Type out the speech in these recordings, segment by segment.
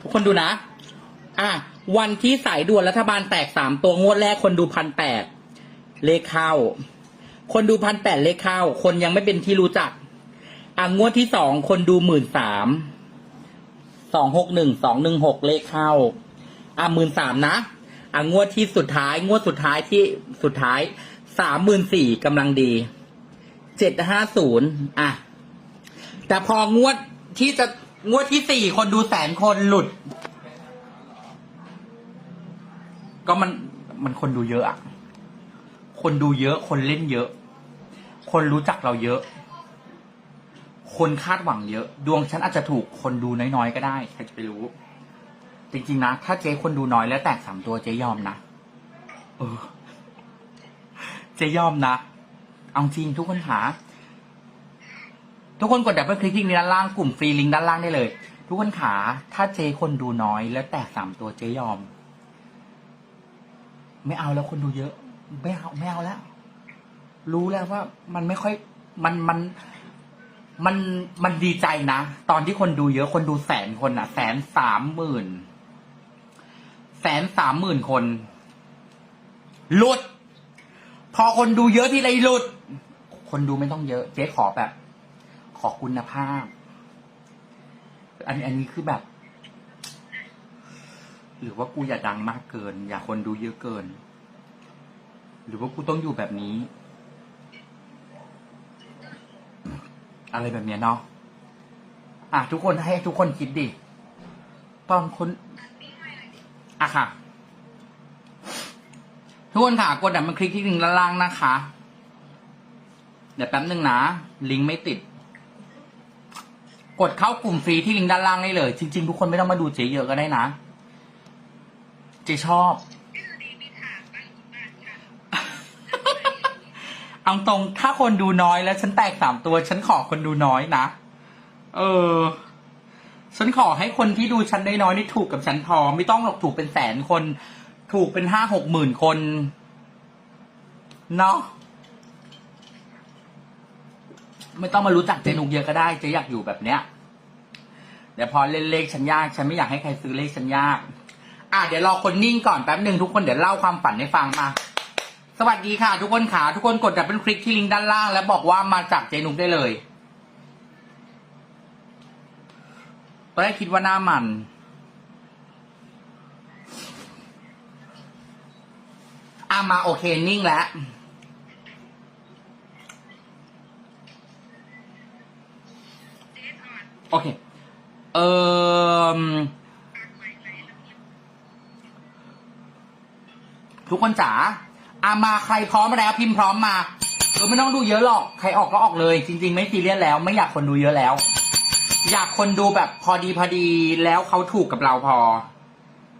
ทุกคนดูนะ อะ วันที่สายด่วนรัฐบาลแตกสามตัวงวดแรกคนดูพันแปดเลขเข้า คนดูพันแปดเลขเข้า คนยังไม่เป็นที่รู้จัก อะงวดที่สองคนดูหมื่นสามสองหกหนึ่งสองหนึ่งหกเลขเข้า อะหมื่นสามนะ อะงวดที่สุดท้าย งวดสุดท้ายที่สุดท้ายสามหมื่นสี่กำลังดีเจ็ดห้าศูนย์อะ แต่พองวดที่จะ งวดที่สี่คนดูแสนคนหลุด ก็มันมันคนดูเยอะอะคนดูเยอะ คนเล่นเยอะ คนรู้จักเราเยอะ คนคาดหวังเยอะ ดวงฉันอาจจะถูกคนดูน้อยๆก็ได้ใครจะไปรู้ จริงๆนะ ถ้าเจ๊คนดูน้อยแล้วแตกสามตัวเจ๊ยอมนะเออเจ๊ยอมนะ เอาจริงทุกคนหา ทุกคนกดดับเบิลคลิกที่ด้านล่างกลุ่มฟรีลิงก์ด้านล่างได้เลย ทุกคนขาถ้าเจคนดูน้อยแล้วแตกสามตัวเจยอม ไม่เอาแล้วคนดูเยอะ ไม่เอาไม่เอาแล้ว รู้แล้วว่ามันไม่ค่อยมันมันมันมันดีใจนะ ตอนที่คนดูเยอะคนดูแสนคนอะแสนสามหมื่นแสนสามหมื่นคน หลุด พอคนดูเยอะที่ไรหลุด คนดูไม่ต้องเยอะ เจ๊ขอแบบ ขอคุณภาพ อันอันนี้คือแบบ หรือว่ากูอย่าดังมากเกิน อย่าคนดูเยอะเกิน หรือว่ากูต้องอยู่แบบนี้ อะไรแบบเนี้ยเนาะอะทุกคนให้ทุกคนคิดดิตอนคนอะค่ะ ทุกคนค่ะกดดับมันคลิกที่ลิงก์ล่างนะคะ เดี๋ยวแป๊บนึงนะ ลิงก์ไม่ติด กดเข้ากลุ่มฟรีที่ลิงก์ด้านล่างได้เลย จริง ๆ ทุกคนไม่ต้องมาดูเจ๊เยอะก็ได้นะ เจ๊ชอบ เอาตรงถ้าคนดูน้อยแล้วฉันแตกสามตัว ฉันขอคนดูน้อยนะ เออ ฉันขอให้คนที่ดูฉันได้น้อยนี่ถูกกับฉันพอ ไม่ต้องหรอกถูกเป็นแสนคน ถูกเป็นห้าหกหมื่นคนเนาะไม่ต้องมารู้จักเจนุกเยอะก็ได้ เจอยากอยู่แบบเนี้ย เดี๋ยวพอเล่นเลขฉันยาก ฉันไม่อยากให้ใครซื้อเลขฉันยาก อะเดี๋ยวรอคนนิ่งก่อนแป๊บหนึ่งทุกคนเดี๋ยวเล่าความฝันให้ฟังมา สวัสดีค่ะ ทุกคนขาทุกคนกดดับเบิลคลิกที่ลิงก์ด้านล่าง แล้วบอกว่ามาจากเจนุกได้เลยตอนแรกคิดว่าหน้ามันอะมาโอเคนิ่งแล้วโอเค เออทุกคนจ๋าอามาใครพร้อมแล้วพิมพ์พร้อมมาเออไม่ต้องดูเยอะหรอก ใครออกก็ออกเลย จริง ๆ ไม่ซีเรียสแล้ว ไม่อยากคนดูเยอะแล้ว อยากคนดูแบบพอดีพอดีแล้วเขาถูกกับเราพอ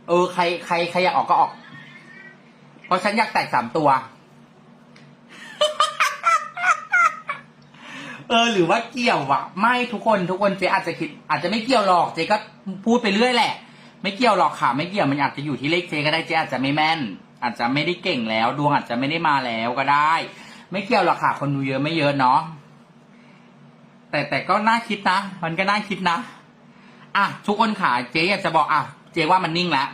เออ ใครใครใครอยากออกก็ออก เพราะฉันอยากแตกสามตัว เออหรือว่าเกี่ยววะไม่ทุกคนทุกคนเจ๊อาจจะคิดอาจจะไม่เกี่ยวหรอกเจ๊ก็พูดไปเรื่อยแหละ ไม่เกี่ยวหรอกค่ะ ไม่เกี่ยวมันอาจจะอยู่ที่เลขเจ๊ก็ได้เจ๊อาจจะไม่แม่น อาจจะไม่ได้เก่งแล้ว ดวงอาจจะไม่ได้มาแล้วก็ได้ ไม่เกี่ยวหรอกค่ะ คนดูเยอะไม่เยอะเนาะแต่แต่ก็น่าคิดนะ มันก็น่าคิดนะอะทุกคนค่ะเจ๊อยากจะบอกอะเจ๊ว่ามันนิ่งแล้ว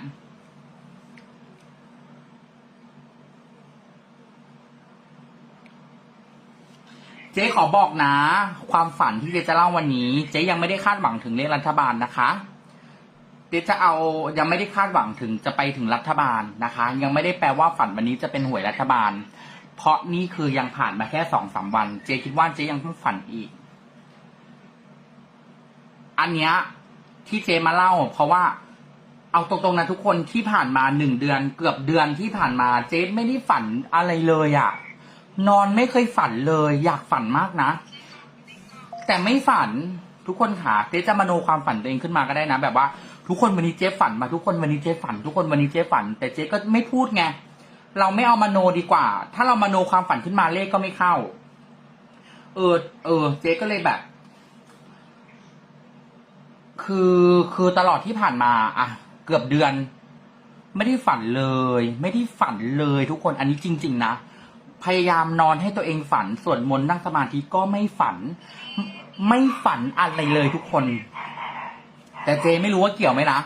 เจ๊ขอบอกนะ ความฝันที่เจ๊จะเล่าวันนี้ เจ๊ยังไม่ได้คาดหวังถึงเลขรัฐบาลนะคะ เจ๊จะเอายังไม่ได้คาดหวังถึงจะไปถึงรัฐบาลนะคะ ยังไม่ได้แปลว่าฝันวันนี้จะเป็นหวยรัฐบาล เพราะนี่คือยังผ่านมาแค่สองสามวัน เจ๊คิดว่าเจ๊ยังต้องฝันอีก อันเนี้ยที่เจ๊มาเล่า เพราะว่าเอาตรงๆนะทุกคนที่ผ่านมาหนึ่งเดือนเกือบเดือนที่ผ่านมาเจ๊ไม่ได้ฝันอะไรเลยอะ่ะ นอนไม่เคยฝันเลย อยากฝันมากนะ แต่ไม่ฝันทุกคนค่ะเจ๊จะมโนความฝันตัวเองขึ้นมาก็ได้นะ แบบว่า ทุกคนวันนี้เจ๊ฝันมาทุกคนวันนี้เจ๊ฝัน ทุกคนวันนี้เจ๊ฝัน แต่เจ๊ก็ไม่พูดไงเราไม่เอามโนดีกว่า ถ้าเรามโนความฝันขึ้นมาเลขก็ไม่เข้า เออ เออ เจ๊ก็เลยแบบ คือคือตลอดที่ผ่านมา อะ เกือบเดือน ไม่ได้ฝันเลย ไม่ได้ฝันเลยทุกคนอันนี้จริง ๆ นะ พยายามนอนให้ตัวเองฝันส่วนมนต์นั่งสมาธิก็ไม่ฝัน ไม่ฝันอะไรเลยทุกคน แต่เจไม่รู้ว่าเกี่ยวไหมนะ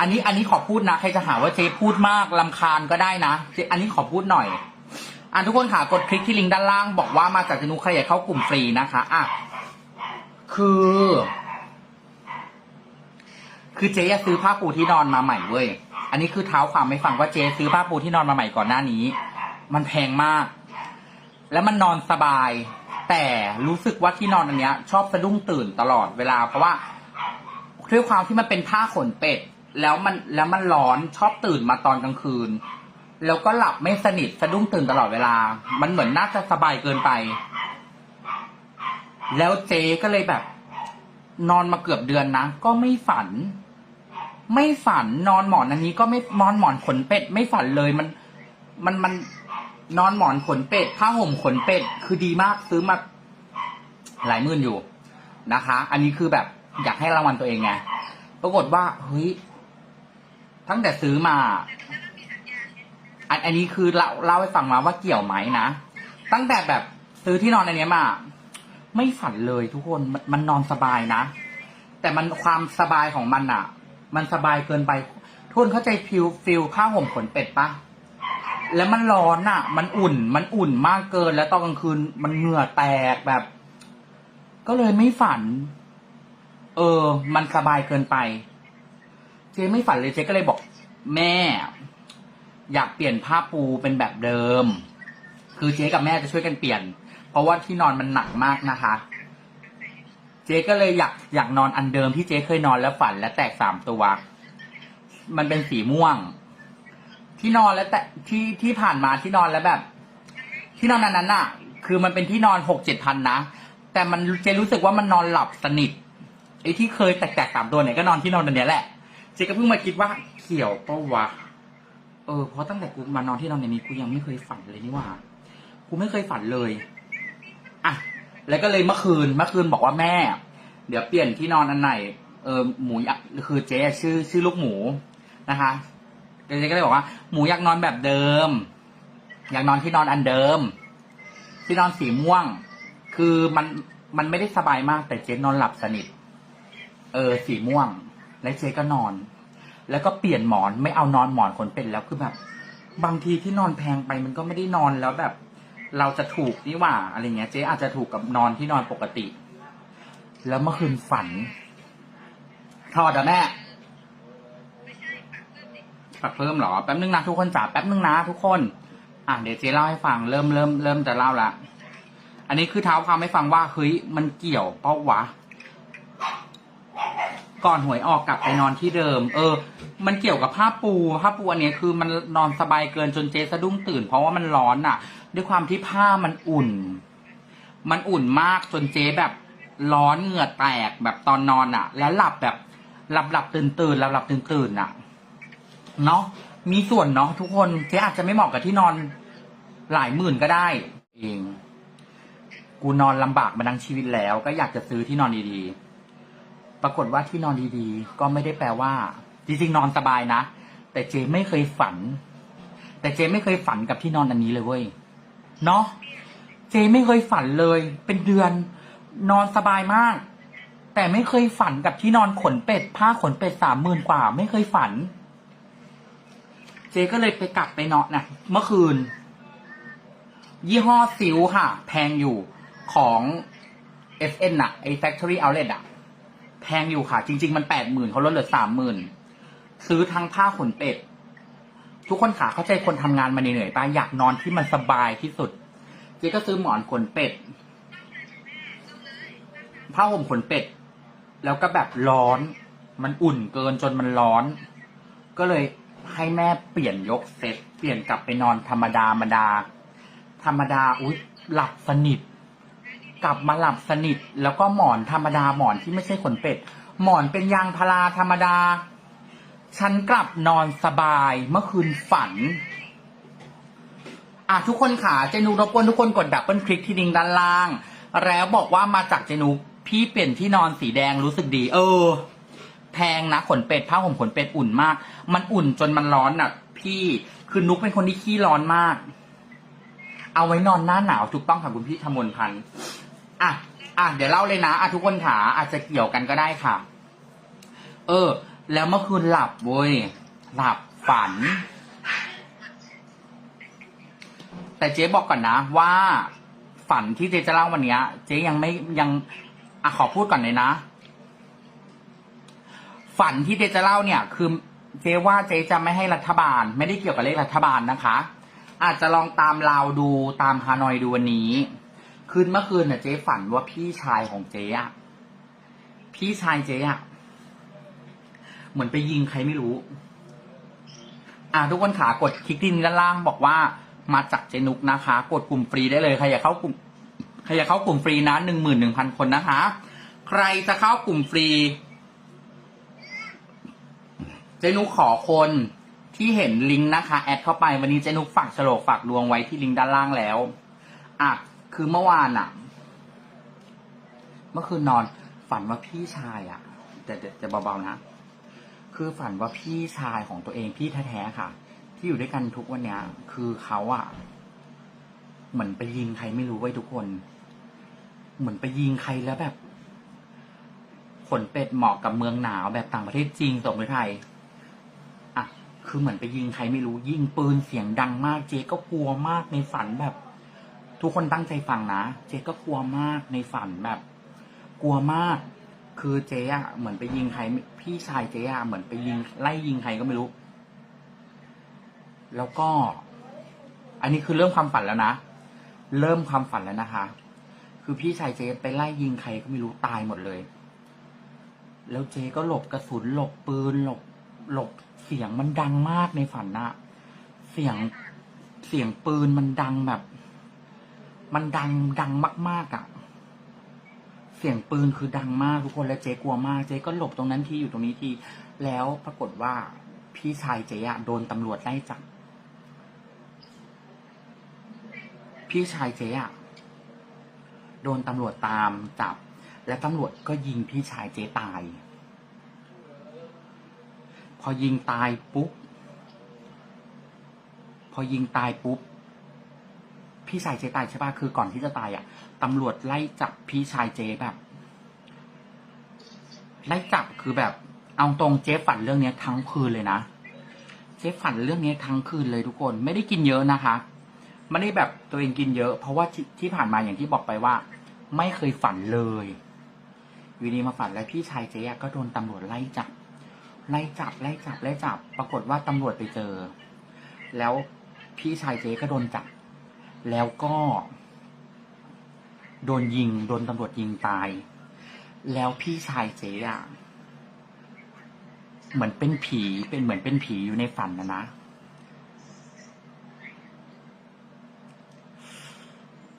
อันนี้อันนี้ขอพูดนะใครจะหาว่าเจ๊พูดมากลำคาญก็ได้นะเจ๊อันนี้ขอพูดหน่อยอะทุกคนค่ะกดคลิกที่ลิงก์ด้านล่างบอกว่ามาจากจนุใครอยากเข้ากลุ่มฟรีนะคะอะคือ คือเจ๊อะซื้อผ้าปูที่นอนมาใหม่เว้ยอันนี้คือเท้าความไม่ฟังว่าเจ๊ซื้อผ้าปูที่นอนมาใหม่ก่อนหน้านี้ มันแพงมาก แล้วมันนอนสบาย แต่รู้สึกว่าที่นอนอันเนี้ย ชอบสะดุ้งตื่นตลอดเวลา เพราะว่าด้วยความที่มันเป็นผ้าขนเป็ด แล้วมันแล้วมันร้อนชอบตื่นมาตอนกลางคืน แล้วก็หลับไม่สนิทสะดุ้งตื่นตลอดเวลา มันเหมือนน่าจะสบายเกินไป แล้วเจ๊ก็เลยแบบ นอนมาเกือบเดือนนะก็ไม่ฝัน ไม่ฝันนอนหมอนอันนี้ก็ไม่นอนหมอนขนเป็ด ไม่ฝันเลยมัน มันมัน นอนหมอนขนเป็ด ผ้าห่มขนเป็ด คือดีมากซื้อมาหลายหมื่นอยู่นะคะ อันนี้คือแบบอยากให้รางวัลตัวเองไง ปรากฏว่าเฮ้ยตั้งแต่ซื้อมา อันอันนี้คือเล่าเล่าให้ฟังมาว่าเกี่ยวไหมนะ ตั้งแต่แบบซื้อที่นอนอันนี้มา ไม่ฝันเลยทุกคนมันมันนอนสบายนะ แต่มันความสบายของมันอะมันสบายเกินไปทุกคนเข้าใจฟิลฟิลผ้าห่มขนเป็ดปะ แล้วมันร้อนอะมันอุ่น มันอุ่นมากเกิน แล้วตอนกลางคืนมันเหงื่อแตกแบบ ก็เลยไม่ฝัน เออ มันสบายเกินไป เจ๊ไม่ฝันเลยเจ๊ก็เลยบอก แม่ อยากเปลี่ยนผ้าปูเป็นแบบเดิม คือเจ๊กับแม่จะช่วยกันเปลี่ยน เพราะว่าที่นอนมันหนักมากนะคะ เจ๊ก็เลยอยากอยากนอนอันเดิมที่เจ๊เคยนอนแล้วฝันและแตกสามตัว มันเป็นสีม่วง ที่นอนแล้วแต่ที่ที่ผ่านมาที่นอนแล้วแบบ ที่นอนอันนั้นน่ะ คือมันเป็นที่นอนหกเจ็ดพันนะ แต่มันเจรู้สึกว่ามันนอนหลับสนิทไอ้ที่เคยแตกๆสามตัวเนี่ยก็นอนที่นอนอันเนี้ยแหละเจก็เพิ่งมาคิดว่าเขียวปะวะเออเพราะตั้งแต่กูมานอนที่นอนในนี้กูยังไม่เคยฝันเลยนี่ว่ากูไม่เคยฝันเลยอะแล้วก็เลยเมื่อคืนเมื่อคืนบอกว่าแม่ เดี๋ยวเปลี่ยนที่นอนอันไหน เออหมูอยากคือเจ๊ชื่อชื่อลูกหมูนะคะ เจ๊ก็เลยบอกว่าหมูอยากนอนแบบเดิม อยากนอนที่นอนอันเดิม ที่นอนสีม่วง คือมันมันไม่ได้สบายมาก แต่เจ๊นอนหลับสนิท เออ สีม่วง แล้วเจ๊ก็นอน แล้วก็เปลี่ยนหมอนไม่เอานอนหมอนขนเป็ดแล้วคือแบบ บางทีที่นอนแพงไปมันก็ไม่ได้นอนแล้วแบบ เราจะถูกนี่หว่าอะไรเงี้ย เจ๊อาจจะถูกกับนอนที่นอนปกติ แล้วเมื่อคืนฝันทอดอะแม่ ปักเพิ่มหรอแป๊บนึงนะทุกคนจ๋าแป๊บนึงนะทุกคน อะเดี๋ยวเจ๊เล่าให้ฟังเริ่มเริ่มเริ่มจะเล่าละอันนี้คือเท้าความให้ฟังว่าเฮ้ยมันเกี่ยวเป้าวะก่อนหวยออกกลับไปนอนที่เดิม เออ มันเกี่ยวกับผ้าปูผ้าปูอันนี้คือมันนอนสบายเกินจนเจ๊สะดุ้งตื่น เพราะว่ามันร้อนอะ ด้วยความที่ผ้ามันอุ่น มันอุ่นมากจนเจ๊แบบร้อนเหงื่อแตกแบบตอนนอนอะ แล้วหลับแบบหลับหลับตื่นตื่นหลับหลับตื่นตื่นอะ เนาะมีส่วนเนาะทุกคนเจ๊อาจจะไม่เหมาะกับที่นอนหลายหมื่นก็ได้ เอง กูนอนลำบากมาทั้งชีวิตแล้ว ก็อยากจะซื้อที่นอนดีๆ ปรากฏว่าที่นอนดีๆ ก็ไม่ได้แปลว่า จริงๆนอนสบายนะ แต่เจ๊ไม่เคยฝัน แต่เจ๊ไม่เคยฝันกับที่นอนอันนี้เลยเว้ยเนาะเจ๊ไม่เคยฝันเลย เป็นเดือน นอนสบายมาก แต่ไม่เคยฝันกับที่นอนขนเป็ด ผ้าขนเป็ดสามหมื่นกว่า ไม่เคยฝัน เจก็เลยไปกลับไปเนอนนะเมื่อคืน ยี่ห้อซิลค่ะ แพงอยู่ของ FN น่ะไอ้ Factory Outlet อะแพงอยู่ค่ะ จริง ๆ มันแปดหมื่นเขาลดเหลือสามหมื่นซื้อทั้งผ้าขนเป็ด ทุกคนขาเข้าใจคนทำงานมาเหนื่อยๆป้าอยากนอนที่มันสบายที่สุด เจ๊ก็ซื้อหมอนขนเป็ด ผ้าห่มขนเป็ด แล้วก็แบบร้อน มันอุ่นเกินจนมันร้อน ก็เลย ให้แม่เปลี่ยนยกเซตเปลี่ยนกลับไปนอนธรรมดาธรรมดา ธรรมดาอุ๊ยหลับสนิท กลับมาหลับสนิท แล้วก็หมอนธรรมดาหมอนที่ไม่ใช่ขนเป็ด หมอนเป็นยางพาราธรรมดา ฉันกลับนอนสบายเมื่อคืนฝันอะทุกคนค่ะเจนูรบกวนทุกคนกดดับเบิลคลิกที่ลิงก์ด้านล่าง แล้วบอกว่ามาจากเจนูพี่เปลี่ยนที่นอนสีแดงรู้สึกดี เออ แพงนะขนเป็ดผ้าห่มขนเป็ดอุ่นมาก มันอุ่นจนมันร้อนอะ พี่คือนุกเป็นคนที่ขี้ร้อนมาก เอาไว้นอนหน้าหนาวถูกต้องค่ะคุณพี่ธมนพันธ์อะอะเดี๋ยวเล่าเลยนะอะทุกคนขาอาจจะเกี่ยวกันก็ได้ค่ะ เออ แล้วเมื่อคืนหลับเว้ยหลับฝัน แต่เจ๊บอกก่อนนะว่าฝันที่เจ๊จะเล่าวันเนี้ยเจ๊ยังไม่ยังอะขอพูดก่อนเลยนะ ฝันที่เจ๊จะเล่าเนี่ย คือเจ๊ว่าเจ๊จะไม่ให้รัฐบาล ไม่ได้เกี่ยวกับเลขรัฐบาลนะคะ อาจจะลองตามลาวดูตามฮานอยดูวันนี้คืนเมื่อคืนน่ะเจ๊ฝันว่าพี่ชายของเจ๊อะพี่ชายเจ๊อะเหมือนไปยิงใครไม่รู้ อ่าทุกคนขากดคลิกที่ด้านล่างบอกว่ามาจากเจนุกนะคะ กดกลุ่มฟรีได้เลยใครอยากเข้ากลุ่มใครอยากเข้ากลุ่มฟรีนะหนึ่งหมื่นหนึ่งพันคนนะคะ ใครจะเข้ากลุ่มฟรี เจนุกขอคนที่เห็นลิงก์นะคะ แอดเข้าไปวันนี้เจนุกฝากฉลกฝากดวงไว้ที่ลิงก์ด้านล่างแล้ว อะ คือเมื่อวานอะเมื่อคืนนอน ฝันว่าพี่ชายอะแต่จะเบาๆนะ คือฝันว่าพี่ชายของตัวเองพี่แท้ๆค่ะ ที่อยู่ด้วยกันทุกวันเนี้ย คือเขาอะเหมือนไปยิงใครไม่รู้ไว้ทุกคน เหมือนไปยิงใครแล้วแบบขนเป็ดเหมาะกับเมืองหนาวแบบต่างประเทศจริงส่งไปไทย คือเหมือนไปยิงใครไม่รู้ยิงปืนเสียงดังมากเจ๊ก็กลัวมากในฝันแบบ ทุกคนตั้งใจฟังนะเจ๊ก็กลัวมากในฝันแบบ กลัวมาก คือเจ๊อะเหมือนไปยิงใครพี่ชายเจ๊อะเหมือนไปยิงไล่ยิงใครก็ไม่รู้ แล้วก็ อันนี้คือเริ่มความฝันแล้วนะเริ่มความฝันแล้วนะคะ คือพี่ชายเจ๊ไปไล่ยิงใครก็ไม่รู้ตายหมดเลย แล้วเจ๊ก็หลบกระสุนหลบปืนหลบ หลบเสียงมันดังมากในฝันนะเสียงเสียงปืนมันดังแบบ มันดังดังมาก ๆอะ่ะ เสียงปืนคือดังมากทุกคนและเจ๊กลัวมากเจ๊ก็หลบตรงนั้นที่อยู่ตรงนี้ทีแล้วปรากฏว่าพี่ชายเจ๊อะโดนตำรวจไล่จับพี่ชายเจ๊อะโดนตำรวจตามจับ และตำรวจก็ยิงพี่ชายเจ๊ตาย อยิงตายปุ๊บพอยิงตายปุ๊บพี่ชายเจตายใช่ปะคือก่อนที่จะตายอะตำรวจไล่จับพี่ชายเจแบบไล่จับคือแบบ เอาตรงเจ๊ฝันเรื่องเนี้ยทั้งคืนเลยนะเจ๊ฝันเรื่องนี้ทั้งคืนเลยทุกคน ไม่ได้กินเยอะนะคะไม่ได้แบบตัวเองกินเยอะ เพราะว่าที่ที่ผ่านมาอย่างที่บอกไปว่า ไม่เคยฝันเลยอยู่ดีมาฝันแล้วพี่ชายเจ๊ก็โดนตำรวจไล่จับ ไล่จับไล่จับไล่จับ ปรากฏว่าตำรวจไปเจอ แล้วพี่ชายเจ๊ก็โดนจับ แล้วก็ โดนยิง โดนตำรวจยิงตาย แล้วพี่ชายเจ๊อะเหมือนเป็นผีเป็นเหมือนเป็นผีอยู่ในฝันนะนะ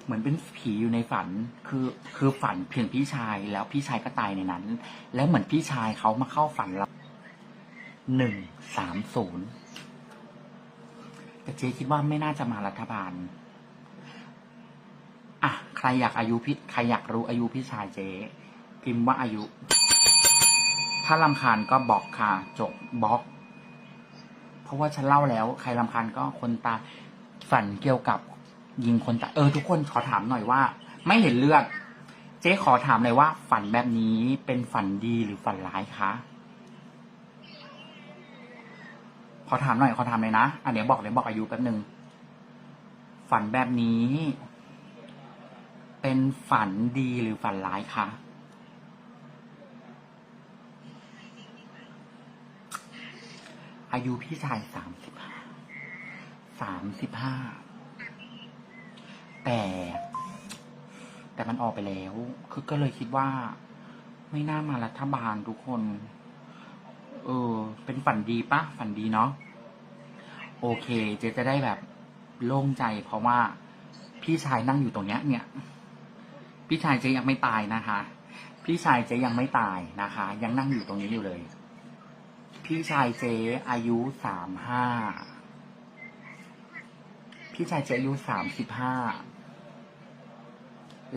เหมือนเป็นผีอยู่ในฝัน คือคือฝันเพียงพี่ชายแล้วพี่ชายก็ตายในนั้น แล้วเหมือนพี่ชายเขามาเข้าฝันเรา หนึ่งสามศูนย์แต่เจ๊คิดว่าไม่น่าจะมารัฐบาล อะ ใครอยากอายุพี่ใครอยากรู้อายุพี่ชายเจ๊พิมพ์ว่าอายุ ถ้าลำคาญก็บอกค่ะ จบบล็อก เพราะว่าฉันเล่าแล้ว ใครลำคาญก็คนตาฝันเกี่ยวกับยิงคนตายเออ ทุกคนขอถามหน่อยว่า ไม่เห็นเลือด เจ๊ขอถามเลยว่า ฝันแบบนี้เป็นฝันดีหรือฝันร้ายคะ ขอถามหน่อยขอถามเลยนะอะเดี๋ยวบอกเดี๋ยวบอกอายุแป๊บหนึ่งฝันแบบนี้ เป็นฝันดีหรือฝันร้ายคะอายุพี่ชายสามสิบห้าสามสิบห้าแต่ แต่มันออกไปแล้ว คือก็เลยคิดว่า ไม่น่ามารัฐบาลทุกคน เออ เป็นฝันดีปะฝันดีเนาะโอเค เจ๊จะได้แบบโล่งใจ เพราะว่าพี่ชายนั่งอยู่ตรงเนี้ย เนี่ย พี่ชายเจ๊ยังไม่ตายนะคะ พี่ชายเจ๊ยังไม่ตายนะคะ ยังนั่งอยู่ตรงนี้อยู่เลย พี่ชายเจ๊อายุสามห้าพี่ชายเจ๊อายุสามสิบห้า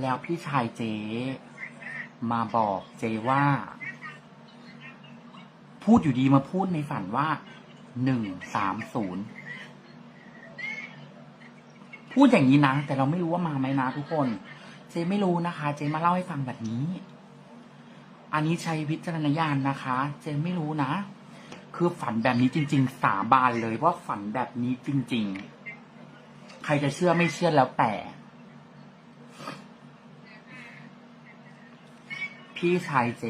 แล้วพี่ชายเจ๊มาบอกเจ๊ว่า พูดอยู่ดีมาพูดในฝันว่าหนึ่งสามศูนย์พูดอย่างนี้นะแต่เราไม่รู้ว่ามาไหมนะทุกคน เจไม่รู้นะคะ เจมาเล่าให้ฟังแบบนี้ อันนี้ใช้วิจารณญาณนะคะ เจไม่รู้นะ คือฝันแบบนี้จริง ๆ สาบานเลยว่าฝันแบบนี้จริง ๆ ใครจะเชื่อไม่เชื่อแล้วแต่ พี่ชายเจ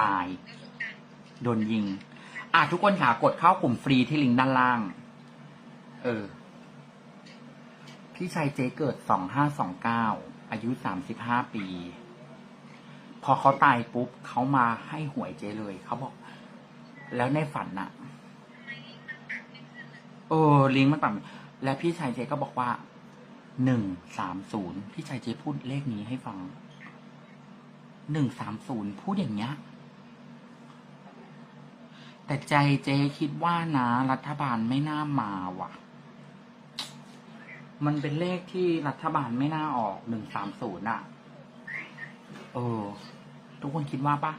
ตาย โดนยิง อะทุกคนค่ะกดเข้ากลุ่มฟรีที่ลิงก์ด้านล่าง เออ พี่ชายเจ๊เกิดสองห้าสองเก้าอายุสามสิบห้าปี พอเขาตายปุ๊บเขามาให้หวยเจ๊เลยเขาบอก แล้วในฝันน่ะเออลิงก์มันต่ำและพี่ชายเจ๊ก็บอกว่าหนึ่งสามศูนย์พี่ชายเจ๊พูดเลขนี้ให้ฟังหนึ่งสามศูนย์พูดอย่างเงี้ย แต่ใจเจ๊คิดว่านะ รัฐบาลไม่น่ามาว่ะ มันเป็นเลขที่รัฐบาลไม่น่าออกหนึ่งสามศูนย์อะ เออ ทุกคนคิดว่าปะ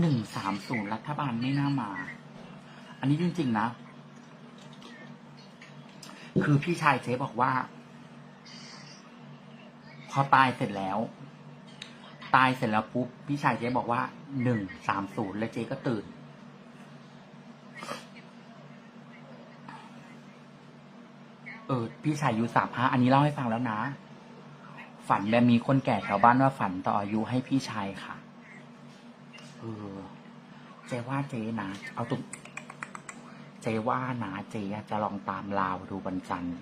หนึ่งสามศูนย์รัฐบาลไม่น่ามา อันนี้จริง ๆ นะ คือพี่ชายเจ๊บอกว่า พอตายเสร็จแล้ว ตายเสร็จแล้วปุ๊บพี่ชายเจ๊บอกว่าหนึ่งสามศูนย์แล้วเจ๊ก็ตื่น เออ พี่ชายอายุสามห้าอันนี้เล่าให้ฟังแล้วนะ ฝันแบบมีคนแก่แถวบ้านว่าฝันต่ออายุให้พี่ชายค่ะ เออเจว่าเจนะเอาตรงเจว่านะเจจะลองตามลาวดูวันจันทร์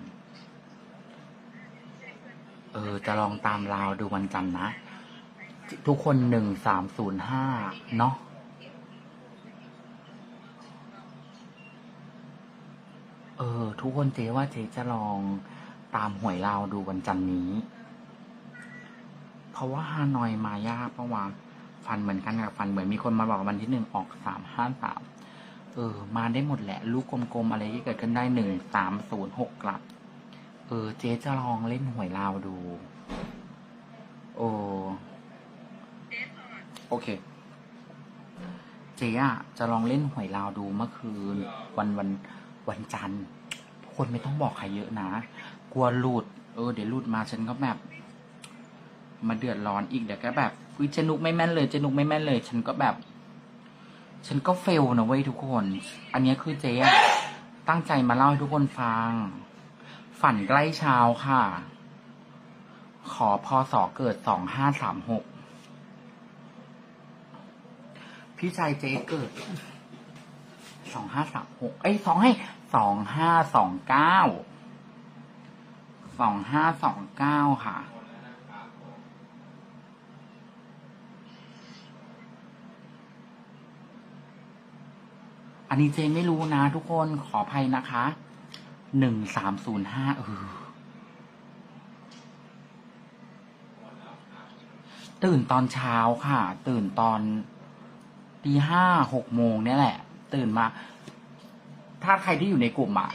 เออ จะลองตามลาวดูวันจันทร์นะ ทุกคนหนึ่งสามศูนย์ห้าเนาะ เออ ทุกคนเจว่าเจจะลองตามหวยลาวดูวันจันทร์นี้ เพราะว่าฮานอยมายากเพราะว่าฟันเหมือนกันกับฟันเหมือนมีคนมาบอกวันที่หนึ่งออกสามห้าสามเออ มาได้หมดแหละ ลูกกลมๆอะไรที่เกิดขึ้นได้หนึ่งสามศูนย์หกกลับ เออ เจ๊จะลองเล่นหวยลาวดู โอโอเค เจ๊อะจะลองเล่นหวยลาวดูเมื่อคืนวันวัน วันจันทร์คนไม่ต้องบอกใครเยอะนะ กลัวหลุด เออ เดี๋ยวหลุดมาฉันก็แบบ มาเดือดร้อนอีกเดี๋ยวก็แบบวิเจนุกไม่แม่นเลยเจนุกไม่แม่นเลย ฉันก็แบบ ฉันก็เฟลนะเว้ยทุกคน อันนี้คือเจ๊ตั้งใจมาเล่าให้ทุกคนฟัง ฝันใกล้เช้าค่ะ ขอพอสอเกิดสองห้าสามหกพี่ชายเจ๊เกิดสองห้าสามหกเอ้ยสองให้ สองห้าสองเก้าสองห้าสองเก้าค่ะอันนี้เจนไม่รู้นะทุกคนขออภัยนะคะ หนึ่งสามศูนย์ห้าเออตื่นตอนเช้าค่ะ ตื่นตอนตีห้าหกโมงเนี่ยแหละ ตื่นมา ถ้าใครที่อยู่ในกลุ่มอะ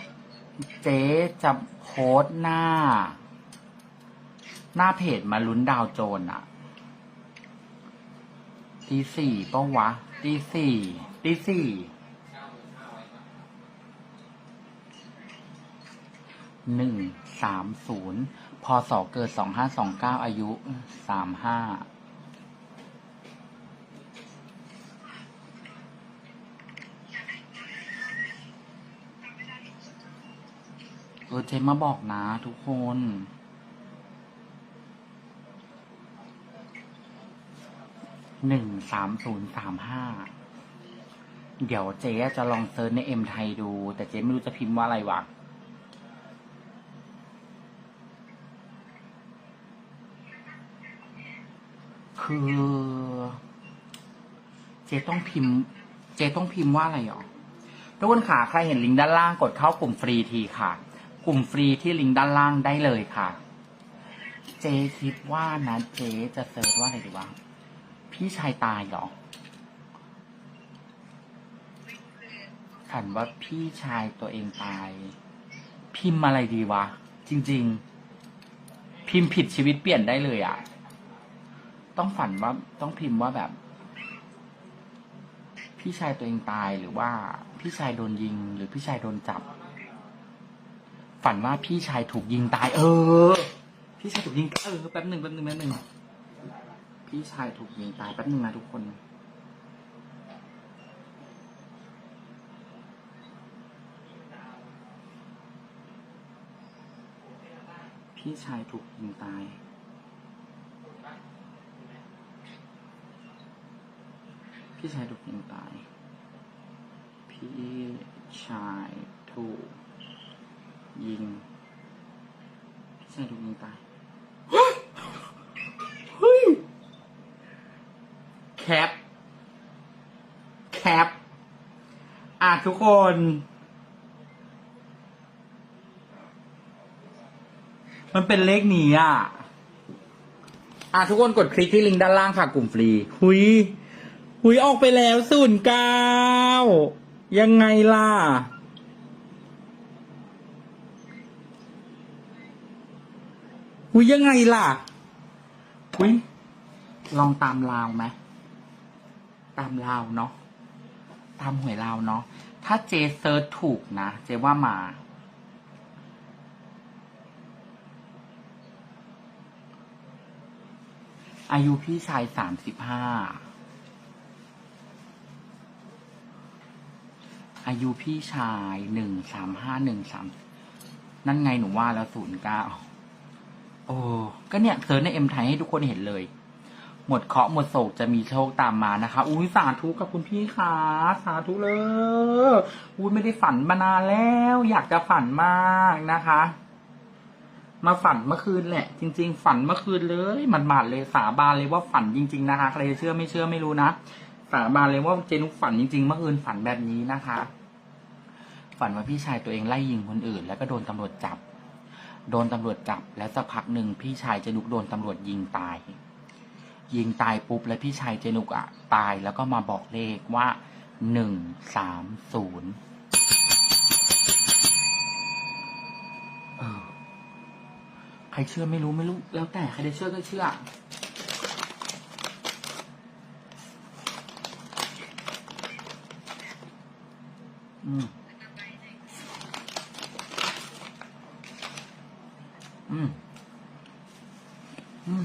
เจ๊จะโพสต์หน้า หน้าเพจมาลุ้นดาวโจนอะตีสี่ปะวะตีสี่ตีสี่หนึ่งสามศูนย์พศเกิดสองห้าสองเก้าอายุสามห้า ออเจมมาบอกนะทุกคน หนึ่งสามศูนย์สามห้า เดี๋ยวเจ๊จะลองเซิร์ชในเอ็มไทยดู แต่เจ๊ไม่รู้จะพิมพ์ว่าอะไรวะ คือ เจ๊ต้องพิมพ์ เจ๊ต้องพิมพ์ว่าอะไรหรอทุกคนค่ะ ใครเห็นลิงก์ด้านล่างกดเข้ากลุ่มฟรีทีค่ะ กลุ่มฟรีที่ลิงก์ด้านล่างได้เลยค่ะ เจคิดว่านะเจจะเซิร์ชว่าอะไรดีวะพี่ชายตายเหรอขันว่าพี่ชายตัวเองตาย พิมพ์อะไรดีวะ จริง ๆ พิมพ์ผิดชีวิตเปลี่ยนได้เลยอะ่ะ ต้องฝันว่าต้องพิมพ์ว่าแบบ พี่ชายตัวเองตายหรือว่าพี่ชายโดนยิงหรือพี่ชายโดนจับ ฝันว่าพี่ชายถูกยิงตาย เออ พี่ชายถูกยิงตายเออแป๊บหนึ่งแป๊บหนึ่งแป๊บหนึ่งพี่ชายถูกยิงตายแป๊บหนึ่งนะทุกคนพี่ชายถูกยิงตาย พี่ชายถูกยิงตาย พี่ชายถูก ยิงพี่ชายถูกยิงตายเฮ้ยแคป แคป อะทุกคน มันเป็นเลขนี้อะ อะทุกคนกดคลิกที่ลิงก์ด้านล่างค่ะกลุ่มฟรี หุย หุยออกไปแล้วศูนย์เก้ายังไงล่ะ หุยยังไงล่ะหุยลองตามลาวไหมตามลาวเนาะตามหวยลาวเนาะถ้าเจเซิร์ชถูกนะ เจว่ามา อายุพี่ชายสามสิบห้าอายุพี่ชายหนึ่งสามห้าหนึ่งสามนั่นไงหนูว่าแล้วศูนย์เก้า โอ้ก็เนี่ยเซิร์ชในเอ็มไทยให้ทุกคนเห็นเลย หมดเคราะห์หมดโศกจะมีโชคตามมานะคะ อุ้ยสาธุกับคุณพี่ค่ะสาธุเลยอุ้ยไม่ได้ฝันมานานแล้ว อยากจะฝันมากนะคะ มาฝันเมื่อคืนแหละ จริง ๆ ฝันเมื่อคืนเลยมันบาดเลยสาบานเลยว่าฝันจริง ๆ นะคะใครจะเชื่อไม่เชื่อไม่รู้นะสาบานเลยว่าเจนุกฝันจริงๆเมื่อคืนฝันแบบนี้นะคะ ฝันว่าพี่ชายตัวเองไล่ยิงคนอื่น แล้วก็โดนตำรวจจับ โดนตำรวจจับ แล้วสักพักหนึ่งพี่ชายเจนุกโดนตำรวจยิงตาย ยิงตายปุ๊บแล้วพี่ชายเจนุกอะตายแล้วก็มาบอกเลขว่าหนึ่งสามศูนย์เออใครเชื่อไม่รู้ไม่รู้ แล้วแต่ใครจะเชื่อก็เชื่ออืม อืม อืม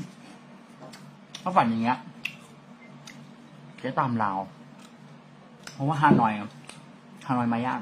ถ้าฝันอย่างเงี้ยจะตามเราวเพราะว่าฮานอยฮานอยมายาก